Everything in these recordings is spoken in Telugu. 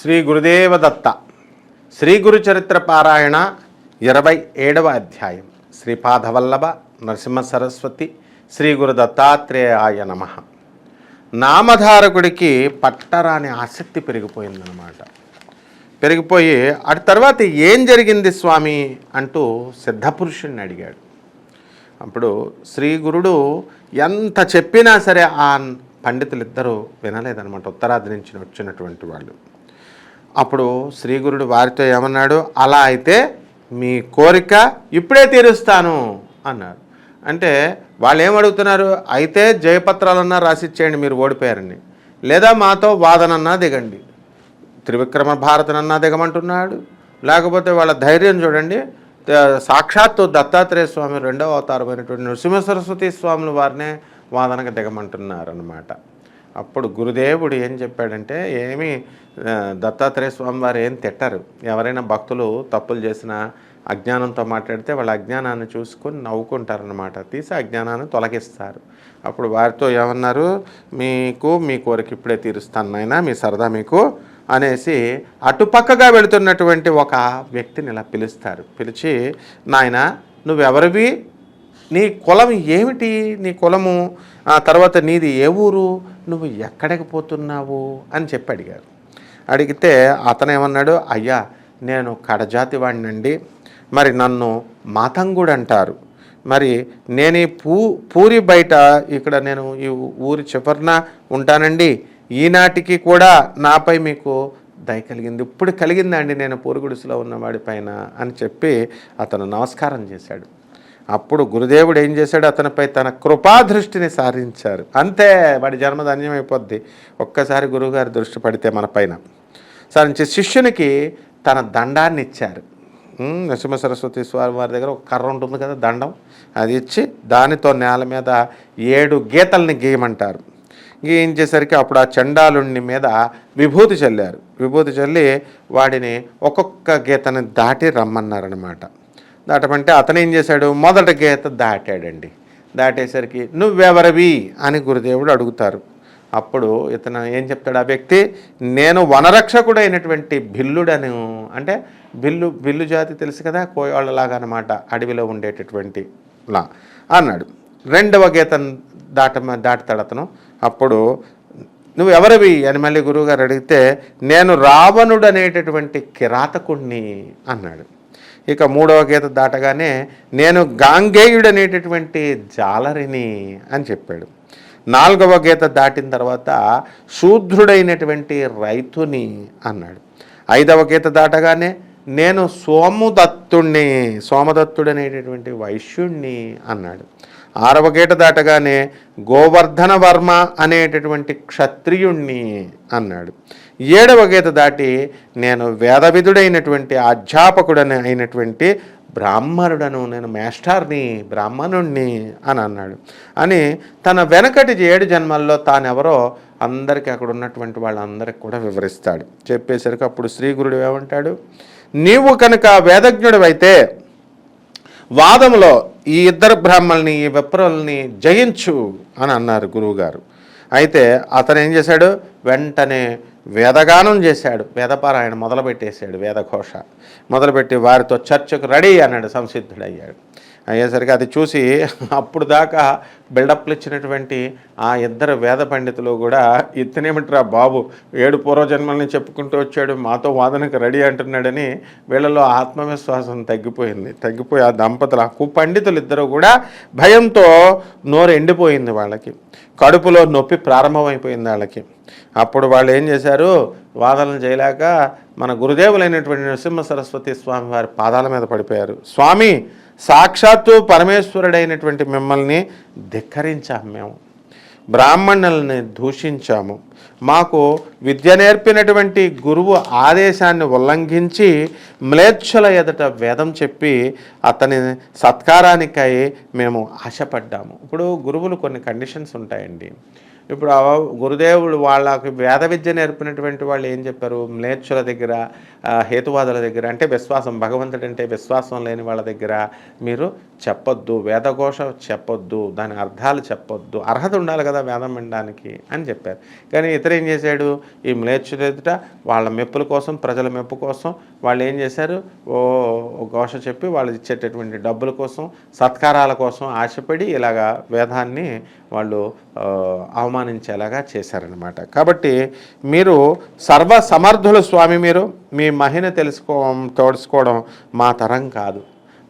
శ్రీ గురుదేవ దత్త శ్రీ గురు చరిత్ర పారాయణ ఇరవై ఏడవ అధ్యాయం. శ్రీపాదవల్లభ నరసింహ సరస్వతి శ్రీ గురు దత్తాత్రేయాయ నమ. నామధారకుడికి పట్టరాని ఆసక్తి పెరిగిపోయిందనమాట పెరిగిపోయి అటు తర్వాత ఏం జరిగింది స్వామి అంటూ సిద్ధపురుషుణ్ణి అడిగాడు. అప్పుడు శ్రీ గురుడు ఎంత చెప్పినా సరే ఆ పండితులు వినలేదనమాట ఉత్తరాది నుంచి వచ్చినటువంటి వాళ్ళు. అప్పుడు శ్రీ గురుడు వారితో ఏమన్నాడు? అలా అయితే మీ కోరిక ఇప్పుడే తీరుస్తాను అన్నారు. అంటే వాళ్ళు ఏమడుగుతున్నారు అయితే జయపత్రాలన్నా రాసిచ్చేయండి మీరు ఓడిపోయారని. లేదా మాతో వాదనన్నా దిగండి. త్రివిక్రమ భారతనన్నా దిగమంటున్నాడు. లేకపోతే వాళ్ళ ధైర్యం చూడండి. సాక్షాత్తు దత్తాత్రేయ స్వామి రెండవ అవతారమైనటువంటి నృసింహ సరస్వతి స్వాములు వారినే వాదనకు దిగమంటున్నారనమాట అప్పుడు గురుదేవుడు ఏం చెప్పాడంటే ఏమి దత్తాత్రేయ స్వామి వారు ఏం తిట్టరు. ఎవరైనా భక్తులు తప్పులు చేసిన అజ్ఞానంతో మాట్లాడితే వాళ్ళ అజ్ఞానాన్ని చూసుకొని నవ్వుకుంటారనమాట తీసి అజ్ఞానాన్ని తొలగిస్తారు. అప్పుడు వారితో ఏమన్నారు మీకు మీ కోరిక ఇప్పుడే తీరుస్తాను నాయన మీ సరదా మీకు అనేసి అటుపక్కగా వెళుతున్నటువంటి ఒక వ్యక్తిని ఇలా పిలుస్తారు. పిలిచి నాయన నువ్వెవరివి? నీ కులం ఏమిటి? నీ కులము ఆ తర్వాత నీది ఏ ఊరు? నువ్వు ఎక్కడికి పోతున్నావు? అని చెప్పి అడిగారు. అడిగితే అతను ఏమన్నాడు అయ్యా నేను కడజాతి వాడినండి మరి నన్ను మాతంగుడు అంటారు. మరి నేను ఈ పూ పూరి బయట ఇక్కడ నేను ఈ ఊరి చివరన ఉంటానండి. ఈనాటికి కూడా నాపై మీకు దయ కలిగింది. ఇప్పుడు కలిగిందండి నేను పూరుగుడిసులో ఉన్నవాడి పైన? అని చెప్పి అతను నమస్కారం చేశాడు. అప్పుడు గురుదేవుడు ఏం చేశాడు? అతనిపై తన కృపాదృష్టిని సారించారు. అంతే వాడి జన్మ ధన్యమైపోద్ది ఒక్కసారి గురువుగారి దృష్టి పడితే మన పైన. సారించి శిష్యునికి తన దండాన్ని ఇచ్చారు. నరసింహ సరస్వతి స్వామి వారి దగ్గర ఒక కర్ర ఉంటుంది కదా దండం. అది ఇచ్చి దానితో నేల మీద ఏడు గీతల్ని గీయమంటారు. గీయించేసరికి అప్పుడు ఆ చండాలుని మీద విభూతి చల్లారు. విభూతి చల్లి వాడిని ఒక్కొక్క గీతని దాటి రమ్మన్నారనమాట దాటమంటే అతను ఏం చేశాడు? మొదట గీత దాటాడండి. దాటేసరికి నువ్వెవరివి? అని గురుదేవుడు అడుగుతారు. అప్పుడు ఇతను ఏం చెప్తాడు? ఆ వ్యక్తి నేను వనరక్షకుడైనటువంటి బిల్లుడను అంటే బిల్లు బిల్లు జాతి తెలుసు కదా కోయవాళ్ళలాగా అనమాట అడవిలో ఉండేటటువంటి లా అన్నాడు. రెండవ గీతం దాట దాటుతాడు అతను. అప్పుడు నువ్వు ఎవరివి అని మళ్ళీ గురువుగారు అడిగితే నేను రావణుడు అనేటటువంటి కిరాతకుణ్ణి అన్నాడు. ఇక మూడవ గీత దాటగానే నేను గాంగేయుడు అనేటటువంటి జాలరిని అని చెప్పాడు. నాలుగవ గీత దాటిన తర్వాత శూద్రుడైనటువంటి రైతుని అన్నాడు. ఐదవ గీత దాటగానే నేను సోముదత్తుణ్ణి సోమదత్తుడు అనేటటువంటి వైశ్యుణ్ణి అన్నాడు. ఆరవగేట దాటగానే గోవర్ధన వర్మ అనేటటువంటి క్షత్రియుణ్ణి అన్నాడు. ఏడవ గీత దాటి నేను వేదవిధుడైనటువంటి అధ్యాపకుడని అయినటువంటి బ్రాహ్మణుడను నేను మేస్టార్ని బ్రాహ్మణుణ్ణి అని అన్నాడు. అని తన వెనకటి ఏడు జన్మల్లో తానెవరో అందరికీ అక్కడ ఉన్నటువంటి వాళ్ళందరికీ కూడా వివరిస్తాడు. చెప్పేసరికి అప్పుడు శ్రీ గురుడు ఏమంటాడు? నీవు కనుక వేదజ్ఞుడివైతే వాదంలో ఈ ఇద్దరు బ్రాహ్మణుల్ని ఈ విప్రుల్ని జయించు అని అన్నారు గురువుగారు. అయితే అతను ఏం చేశాడు? వెంటనే వేదగానం చేశాడు. వేదపారాయణ మొదలుపెట్టేశాడు వేదఘోష. మొదలుపెట్టి వారితో చర్చకు రెడీ అన్నాడు సంసిద్ధుడయ్యాడు. అయ్యేసరికి అది చూసి అప్పుడు దాకా బిల్డప్లు ఇచ్చినటువంటి ఆ ఇద్దరు వేద పండితులు కూడా ఇతనేమిట్రా బాబు? ఏడు పూర్వజన్మల్ని చెప్పుకుంటూ వచ్చాడు మాతో వాదనకు రెడీ అంటున్నాడని వీళ్ళలో ఆత్మవిశ్వాసం తగ్గిపోయింది. తగ్గిపోయి ఆ దంపతులు ఆ కు పండితులు ఇద్దరు కూడా భయంతో నోరు ఎండిపోయింది వాళ్ళకి. కడుపులో నొప్పి ప్రారంభమైపోయింది వాళ్ళకి. అప్పుడు వాళ్ళు ఏం చేశారు? వాదనలు చేయలేక మన గురుదేవులైనటువంటి నరసింహ సరస్వతి స్వామి వారి పాదాల మీద పడిపోయారు. స్వామి సాక్షాత్తు పరమేశ్వరుడైనటువంటి మిమ్మల్ని ధిక్కరించాం మేము. బ్రాహ్మణుల్ని దూషించాము. మాకు విద్య నేర్పినటువంటి గురువు ఆదేశాన్ని ఉల్లంఘించి మ్లేచ్ఛల ఎదుట వేదం చెప్పి అతని సత్కారానికై మేము ఆశపడ్డాము. ఇప్పుడు గురువులు కొన్ని కండిషన్స్ ఉంటాయండి. ఇప్పుడు గురుదేవుడు వాళ్ళకి వేద విద్య నేర్పినటువంటి వాళ్ళు ఏం చెప్పారు? మ్లేచ్చుల దగ్గర హేతువాదుల దగ్గర అంటే విశ్వాసం భగవంతుడు అంటే విశ్వాసం లేని వాళ్ళ దగ్గర మీరు చెప్పొద్దు వేదఘోష చెప్పొద్దు దాని అర్థాలు చెప్పొద్దు అర్హత ఉండాలి కదా వేదం వినడానికి అని చెప్పారు. కానీ ఇతరు ఏం చేశాడు? ఈ మ్లేచ్చుల ఎదుట వాళ్ళ మెప్పుల కోసం ప్రజల మెప్పు కోసం వాళ్ళు ఏం చేశారు? ఓ ఘోష చెప్పి వాళ్ళు ఇచ్చేటటువంటి డబ్బుల కోసం సత్కారాల కోసం ఆశపడి ఇలాగా వేదాన్ని వాళ్ళు అవమానించేలాగా చేశారనమాట కాబట్టి మీరు సర్వ సమర్థులు స్వామి మీరు మీ మహిన తెలుసుకో తోడుచుకోవడం మా తరం కాదు.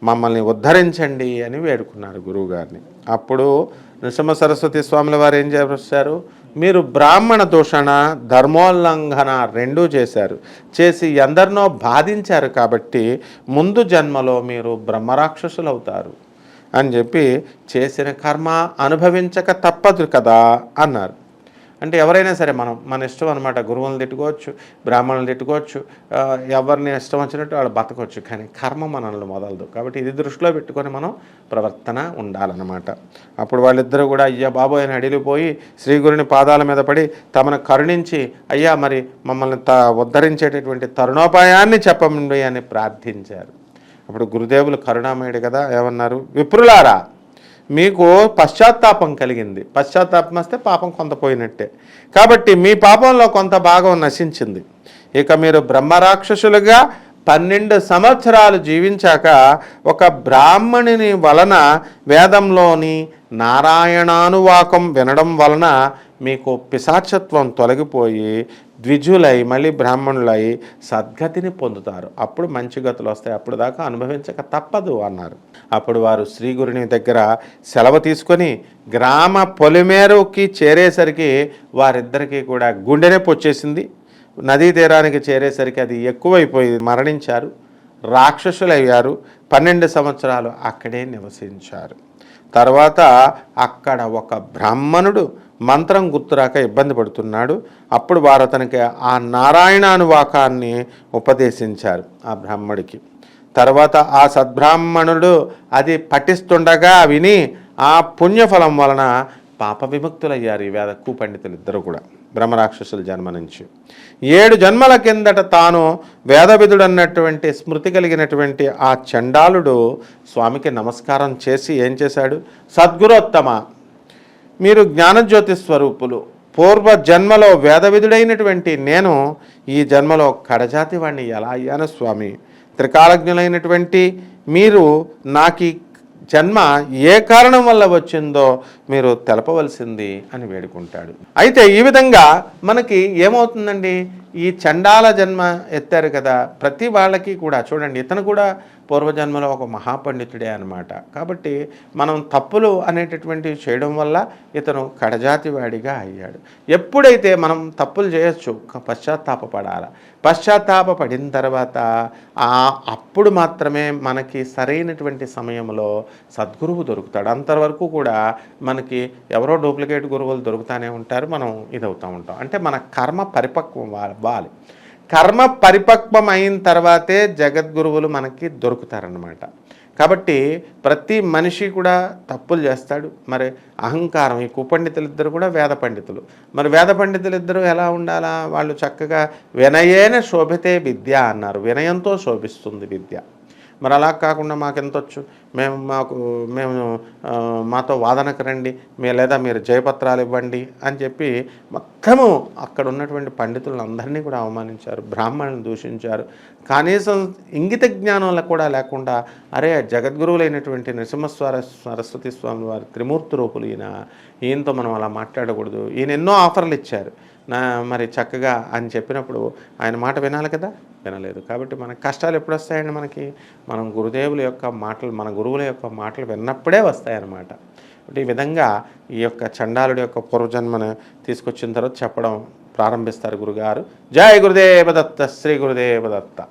మమ్మల్ని ఉద్ధరించండి అని వేడుకున్నారు గురువుగారిని. అప్పుడు నృసింహ సరస్వతి స్వాముల వారు ఏం చేశారు? మీరు బ్రాహ్మణ దూషణ ధర్మోల్లంఘన రెండూ చేశారు. చేసి ఎందరినో బాధించారు కాబట్టి ముందు జన్మలో మీరు బ్రహ్మరాక్షసులు అవుతారు అని చెప్పి చేసిన కర్మ అనుభవించక తప్పదు కదా అన్నారు. అంటే ఎవరైనా సరే మనం మన ఇష్టం అనమాట గురువులను తిట్టుకోవచ్చు బ్రాహ్మణులు తిట్టుకోవచ్చు ఎవరిని ఇష్టం వచ్చినట్టు వాళ్ళు బతకవచ్చు కానీ కర్మ మనల్ని మొదలదు. కాబట్టి ఇది దృష్టిలో పెట్టుకొని మనం ప్రవర్తన ఉండాలన్నమాట. అప్పుడు వాళ్ళిద్దరూ కూడా అయ్యా బాబోయ్ అని అడిగిపోయి శ్రీ గురుని పాదాల మీద పడి తమను కరుణించి అయ్యా మరి మమ్మల్ని త ఉద్ధరించేటటువంటి తరుణోపాయాన్ని చెప్పండి అని ప్రార్థించారు. అప్పుడు గురుదేవులు కరుణామయుడు కదా ఏమన్నారు? విప్రులారా మీకు పశ్చాత్తాపం కలిగింది. పశ్చాత్తాపం వస్తే పాపం కొంత పోయినట్టే. కాబట్టి మీ పాపంలో కొంత భాగం నశించింది. ఇక మీరు బ్రహ్మరాక్షసులుగా పన్నెండు సంవత్సరాలు జీవించాక ఒక బ్రాహ్మణుని వలన వేదంలోని నారాయణానువాకం వినడం వలన మీకు పిశాచత్వం తొలగిపోయి ద్విజులై మళ్ళీ బ్రాహ్మణులై సద్గతిని పొందుతారు. అప్పుడు మంచి గతులు వస్తాయి. అప్పుడు దాకా అనుభవించక తప్పదు అన్నారు. అప్పుడు వారు శ్రీ గురుని దగ్గర సెలవు తీసుకొని గ్రామ పొలిమేరుకి చేరేసరికి వారిద్దరికీ కూడా గుండెనే పొచ్చేసింది. నదీ తీరానికి చేరేసరికి అది ఎక్కువైపోయి మరణించారు. రాక్షసులయ్యారు. పన్నెండు సంవత్సరాలు అక్కడే నివసించారు. తర్వాత అక్కడ ఒక బ్రాహ్మణుడు మంత్రం గుర్తురాక ఇబ్బంది పడుతున్నాడు. అప్పుడు వారు అతనికి ఆ నారాయణానువాకాన్ని ఉపదేశించారు ఆ బ్రాహ్మడికి. తర్వాత ఆ సద్బ్రాహ్మణుడు అది పఠిస్తుండగా విని ఆ పుణ్యఫలం వలన పాప విముక్తులయ్యారు ఈ వేద పండితులు ఇద్దరు కూడా. బ్రహ్మరాక్షసుల జన్మ నుంచి. ఏడు జన్మల కిందట తాను వేదవిధుడు అన్నటువంటి స్మృతి కలిగినటువంటి ఆ చండాలుడు స్వామికి నమస్కారం చేసి ఏం చేశాడు? సద్గురోత్తమ మీరు జ్ఞానజ్యోతి స్వరూపులు పూర్వ జన్మలో వేదవిధుడైనటువంటి నేను ఈ జన్మలో కడజాతి వాణ్ణి ఎలా అయ్యాను స్వామి? త్రికాలజ్ఞులైనటువంటి మీరు నాకు జన్మ ఏ కారణం వల్ల వచ్చిందో మీరు తెలపవలసింది అని వేడుకుంటాడు. అయితే ఈ విధంగా మనకి ఏమవుతుందండి? ఈ చండాల జన్మ ఎత్తారు కదా ప్రతి వాళ్ళకి కూడా చూడండి ఇతను కూడా పూర్వజన్మలో ఒక మహాపండితుడే అనమాట కాబట్టి మనం తప్పులు అనేటటువంటివి చేయడం వల్ల ఇతను కడజాతివాడిగా అయ్యాడు. ఎప్పుడైతే మనం తప్పులు చేయొచ్చు పశ్చాత్తాపడాల పశ్చాత్తాప పడిన తర్వాత ఆ అప్పుడు మాత్రమే మనకి సరైనటువంటి సమయంలో సద్గురువు దొరుకుతాడు. అంతవరకు కూడా మనకి ఎవరో డూప్లికేట్ గురువులు దొరుకుతానే ఉంటారు. మనం ఇదవుతూ ఉంటాం. అంటే మన కర్మ పరిపక్వం అవ్వాలి కర్మ పరిపక్వం అయిన తర్వాతే జగద్గురువులు మనకి దొరుకుతారనమాట కాబట్టి ప్రతి మనిషి కూడా తప్పులు చేస్తాడు. మరి అహంకారం ఈ కుపండితులు ఇద్దరు కూడా వేద పండితులు. మరి వేద పండితులిద్దరూ ఇద్దరు ఎలా ఉండాలా? వాళ్ళు చక్కగా వినయేన శోభితే విద్య అన్నారు. వినయంతో శోభిస్తుంది విద్య. మరి అలా కాకుండా మాకు ఎంత వచ్చు మేము మాకు మేము మాతో వాదనకు రండి మీ లేదా మీరు జయపత్రాలు ఇవ్వండి అని చెప్పి మొత్తము అక్కడ ఉన్నటువంటి పండితులందరినీ కూడా అవమానించారు బ్రాహ్మణులను దూషించారు. కనీసం ఇంగిత జ్ఞానంలో కూడా లేకుండా అరే జగద్గురువులైనటువంటి నరసింహస్వర సరస్వతి స్వామి వారి త్రిమూర్తి రూపులు ఈయన ఈయనతో మనం అలా మాట్లాడకూడదు ఈయన ఎన్నో ఆఫర్లు ఇచ్చారు. నా మరి చక్కగా అని చెప్పినప్పుడు ఆయన మాట వినాలి కదా? వినలేదు. కాబట్టి మన కష్టాలు ఎప్పుడు వస్తాయండి మనకి? మనం గురుదేవుల యొక్క మాటలు మన గురువుల యొక్క మాటలు విన్నప్పుడే వస్తాయన్నమాట. ఈ విధంగా ఈ యొక్క చండాలుడి యొక్క పూర్వజన్మను తీసుకొచ్చిన తర్వాత చెప్పడం ప్రారంభిస్తారు గురుగారు. జయ గురుదేవ దత్త శ్రీ గురుదేవ దత్త